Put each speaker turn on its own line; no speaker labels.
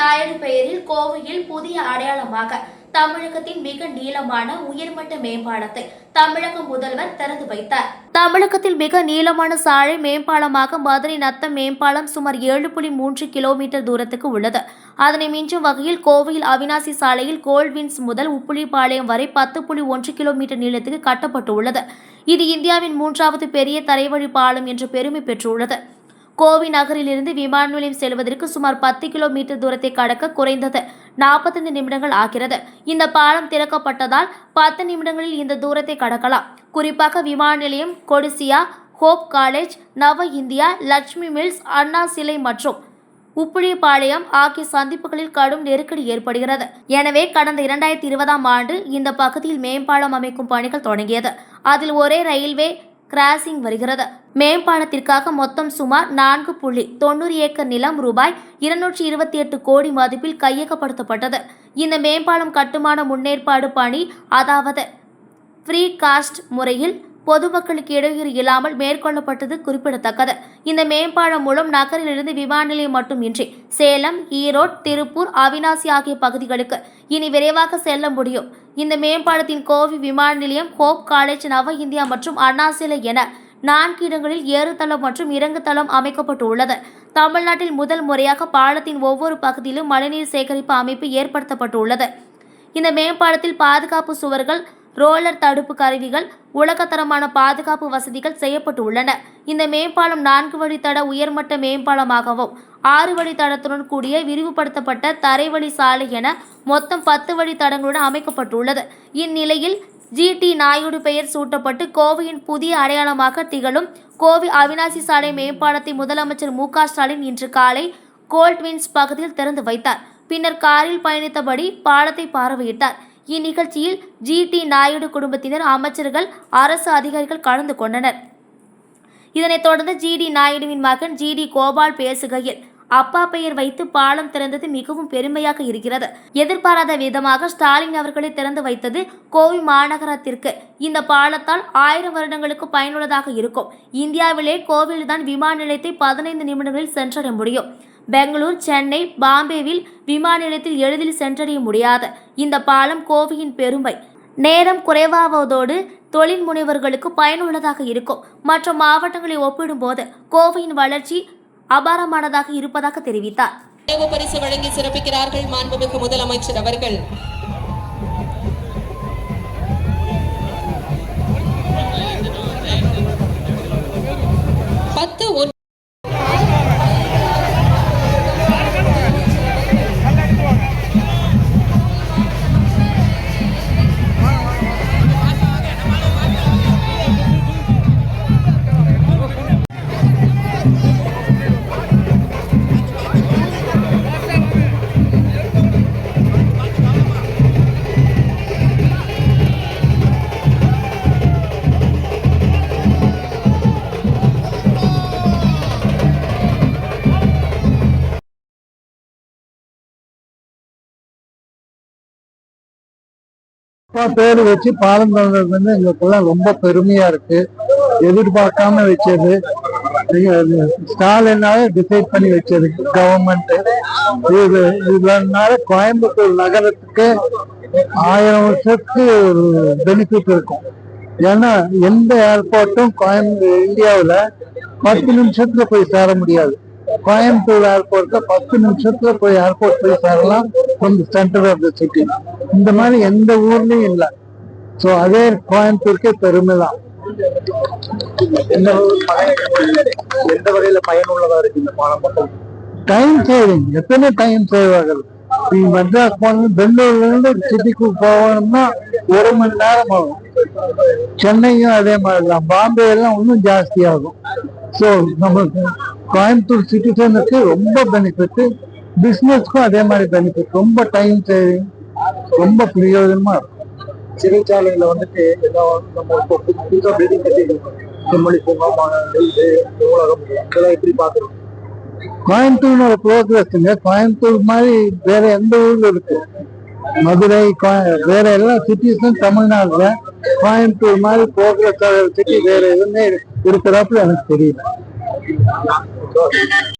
நாயுடு பெயரில் கோவையில் புதிய அடையாளமாக தமிழகத்தின் மிக நீளமான உயர்மட்ட மேம்பாலத்தை தமிழக முதல்வர் திறந்து வைத்தார். தமிழகத்தில் மிக நீளமான சாலை மேம்பாலமாக மதுரை நத்தம் மேம்பாலம் சுமார் ஏழு புள்ளி மூன்று கிலோமீட்டர் தூரத்துக்கு உள்ளது. அதனை மிஞ்சும் வகையில் கோவையில் அவினாசி சாலையில் கோல்வின்ஸ் முதல் உப்புளிப்பாளையம் வரை பத்து புள்ளி ஒன்று கிலோமீட்டர் நீளத்துக்கு கட்டப்பட்டுள்ளது. இது இந்தியாவின் மூன்றாவது பெரிய தரைவழி பாலம் என்று பெருமை பெற்றுள்ளது. கோவை நகரிலிருந்து விமான நிலையம் செல்வதற்கு சுமார் பத்து கிலோமீட்டர் தூரத்தை கடக்க குறைந்தது நாற்பத்தைந்து நிமிடங்கள் ஆகிறது. இந்த பாலம் திறக்கப்பட்டதால் பத்து நிமிடங்களில் இந்த தூரத்தை கடக்கலாம். குறிப்பாக விமான நிலையம் Codissia hope college Nava India Lakshmi mills Anna சிலை மற்றும் உப்புழிப்பாளையம் ஆகிய சந்திப்புகளில் கடும் நெருக்கடி ஏற்படுகிறது. எனவே கடந்த இரண்டாயிரத்தி இருபதாம் ஆண்டு இந்த பகுதியில் மேம்பாலம் அமைக்கும் பணிகள் தொடங்கியது. அதில் ஒரே ரயில்வே கிராசிங் வருகிறது. மேம்பாலத்திற்காக மொத்தம் சுமார் நான்கு புள்ளி தொண்ணூறு ஏக்கர் நிலம் ரூபாய் இருநூற்றி இருபத்தி எட்டு கோடி மதிப்பில் கையகப்படுத்தப்பட்டது. இந்த மேம்பாலம் கட்டுமான முன்னேற்பாடு பணி அதாவது ஃப்ரீ காஸ்ட் முறையில் பொதுமக்களுக்கு இடையூறு இல்லாமல் மேற்கொள்ளப்பட்டது குறிப்பிடத்தக்கது. இந்த மேம்பாலம் மூலம் நகரிலிருந்து விமான நிலையம் மட்டுமின்றி சேலம் ஈரோடு திருப்பூர் அவினாசி ஆகிய பகுதிகளுக்கு இனி விரைவாக செல்ல முடியும். இந்த மேம்பாலத்தின் கோவை விமான நிலையம் ஹோப் காலேஜ் நவ இந்தியா மற்றும் அண்ணா சிலை என நான்கு இடங்களில் ஏறுதளம் மற்றும் இறங்குதளம் அமைக்கப்பட்டுள்ளது. தமிழ்நாட்டில் முதல் முறையாக பாலத்தின் ஒவ்வொரு பகுதியிலும் மழைநீர் சேகரிப்பு அமைப்பு ஏற்படுத்தப்பட்டுள்ளது. இந்த மேம்பாலத்தில் பாதுகாப்பு சுவர்கள் ரோலர் தடுப்பு கருவிகள் உலகத்தரமான பாதுகாப்பு வசதிகள் செய்யப்பட்டுள்ளன. இந்த மேம்பாலம் நான்கு வழித்தட உயர்மட்ட மேம்பாலமாகவும் ஆறு வழித்தடத்துடன் கூடிய விரிவுபடுத்தப்பட்ட தரைவழி சாலை என மொத்தம் பத்து வழித்தடங்களுடன் அமைக்கப்பட்டுள்ளது. இந்நிலையில் ஜிடி நாயுடு பெயர் சூட்டப்பட்டு கோவையின் புதிய அடையாளமாக திகழும் கோவை அவினாசி சாலை மேம்பாலத்தை முதலமைச்சர் மு க ஸ்டாலின் இன்று காலை கோல்ட்வின்ஸ் பகுதியில் திறந்து வைத்தார். பின்னர் காரில் பயணித்தபடி பாலத்தை பார்வையிட்டார். இந்நிகழ்ச்சியில் ஜிடி நாயுடு குடும்பத்தினர் அமைச்சர்கள் அரசு அதிகாரிகள் கலந்து கொண்டனர். இதனைத் தொடர்ந்து ஜி டி நாயுடுவின் மகன் ஜி டி கோபால் பேசுகையில் அப்பா பெயர் வைத்து பாலம் திறந்தது மிகவும் பெருமையாக இருக்கிறது. எதிர்பாராத விதமாக ஸ்டாலின் அவர்களை திறந்து வைத்தது கோவை மாநகரத்திற்கு. இந்த பாலத்தால் ஆயிரம் வருடங்களுக்கு பயனுள்ளதாக இருக்கும். இந்தியாவிலே கோவில்தான் விமான நிலையத்தை பதினைந்து நிமிடங்களில் சென்றடைய முடியும். பெங்களூர் சென்னை பாம்பேவில் விமான நிலையத்தில் எளிதில் சென்றடைய முடியாது. இந்த பாலம் கோவையின் பெருமை. நேரம் குறைவாவதோடு தொழில் முனைவர்களுக்கு பயனுள்ளதாக இருக்கும். மற்ற மாவட்டங்களை ஒப்பிடும்போது கோவையின் வளர்ச்சி அபாரமானதாக இருப்பதாக தெரிவித்தார்.
பரிசு வழங்கி சிறப்பிக்கிறார்கள் மாண்புமிகு முதலமைச்சர் அவர்கள்.
பேர் வச்சு பாலம் திறந்தது வந்து எங்களுக்கெல்லாம் ரொம்ப பெருமையா இருக்கு. எதிர்பார்க்காம வச்சது. இது ஸ்டாலினால டிசைட் பண்ணி வச்சது கவர்மெண்ட் இது இதனால கோயம்புத்தூர் நகரத்துக்கு ஆயிரம் வருஷத்துக்கு ஒரு பெனிஃபிட் இருக்கும். ஏன்னா எந்த ஏர்போர்ட்டும் கோயம்புத்தூர் இந்தியாவில் பத்து நிமிஷத்துல போய் சேர முடியாது. கோயம்புத்தூர் ஏர்போர்ட்ல பத்து நிமிஷத்துல போய் ஏர்போர்ட் போய் சேரலாம். From centre of the city இந்த மாதிரி எந்த ஊர்லயும் இல்லை. ஸோ அதே கோயம்புத்தூருக்கே பெருமை தான்.
எந்த எந்த வகையில பயனுள்ளதா இருக்கு இந்த பாலம்
டைம் சேவிங் எத்தனை டைம் சேவ் ஆகுது? நீ மெட்ராஸ் போகணும் பெங்களூர்ல இருந்து சிட்டிக்கு போகணும்னா ஒரு மணி நேரம் ஆகும். சென்னையும் அதே மாதிரி தான் பாம்பே எல்லாம் இன்னும் ஜாஸ்தி ஆகும். ஸோ நம்மளுக்கு கோயம்புத்தூர் சிட்டிசனுக்கு ரொம்ப பெனிஃபிட் பிஸ்னஸ்க்கும் அதே மாதிரி பெனிஃபிட் ரொம்ப டைம் சேவிங் ரொம்ப பிரயோஜனமா இருக்கும்.
சிறைச்சாலையில் வந்துட்டு ஏதோ நம்ம இப்போ பில்டிங் கட்டிருக்கோம் செம்மொழி பூங்கா நூலகம் இதெல்லாம் எப்படி பாக்குறோம்
கோயம்புத்தூர் ஒரு ப்ரோக்ரஸ்ங்க கோயம்புத்தூர் மாதிரி வேற எந்த ஊர்ல இருக்கு? மதுரை கோ- வேற எல்லா சிட்டிஸும் தமிழ்நாடுல கோயம்புத்தூர் மாதிரி ப்ரோக்ரஸ் சிட்டி வேற எதுவுமே இருக்கிறாப்புல எனக்கு தெரியல.